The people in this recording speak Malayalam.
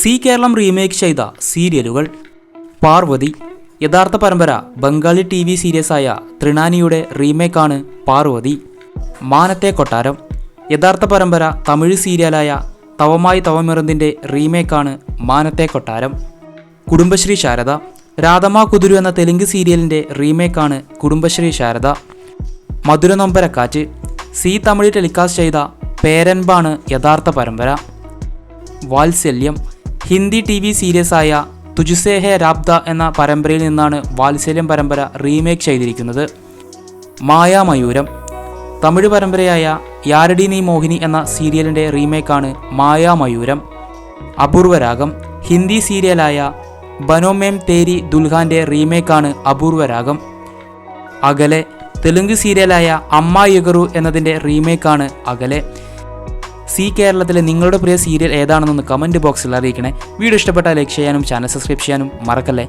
സി കേരളം റീമേക്ക് ചെയ്ത സീരിയലുകൾ. പാർവതി യഥാർത്ഥ പരമ്പര ബംഗാളി ടി വി സീരീസായ തൃണാനിയുടെ റീമേക്കാണ് പാർവതി മാനത്തെ കൊട്ടാരം യഥാർത്ഥ പരമ്പര തമിഴ് സീരിയലായ തവമായി തവമിറന്തിന്റെ റീമേക്കാണ് മാനത്തെ കൊട്ടാരം. കുടുംബശ്രീ ശാരദ രാധമാ കുതിരു എന്ന തെലുങ്ക് സീരിയലിന്റെ റീമേക്കാണ് കുടുംബശ്രീ ശാരദ. മധുരനൊമ്പരക്കാറ്റ് സി തമിഴ് ടെലികാസ്റ്റ് ചെയ്ത പേരൻപാണ് യഥാർത്ഥ പരമ്പര. വാത്സല്യം ഹിന്ദി ടി വി സീരീസായ തുജുസേ ഹെ രാബ്ദ എന്ന പരമ്പരയിൽ നിന്നാണ് വാത്സല്യം പരമ്പര റീമേക്ക് ചെയ്തിരിക്കുന്നത്. മായാമയൂരം തമിഴ് പരമ്പരയായ യാരടി നീ മോഹിനി എന്ന സീരിയലിന്റെ റീമേക്കാണ് മായാമയൂരം അപൂർവരാഗം ഹിന്ദി സീരിയലായ ബനോമേം തേരി ദുൽഹാന്റെ റീമേക്കാണ് അപൂർവരാഗം അകലെ. തെലുങ്ക് സീരിയലായ അമ്മ യുഗറു എന്നതിന്റെ റീമേക്കാണ് അകലെ. സി കേരളത്തിലെ നിങ്ങളുടെ പ്രിയ സീരിയൽ ഏതാണെന്നൊന്ന് കമന്റ് ബോക്സിൽ അറിയിക്കണേ. വീഡിയോ ഇഷ്ടപ്പെട്ടാൽ ലൈക്ക് ചെയ്യാനും ചാനൽ സബ്സ്ക്രൈബ് ചെയ്യാനും മറക്കല്ലേ?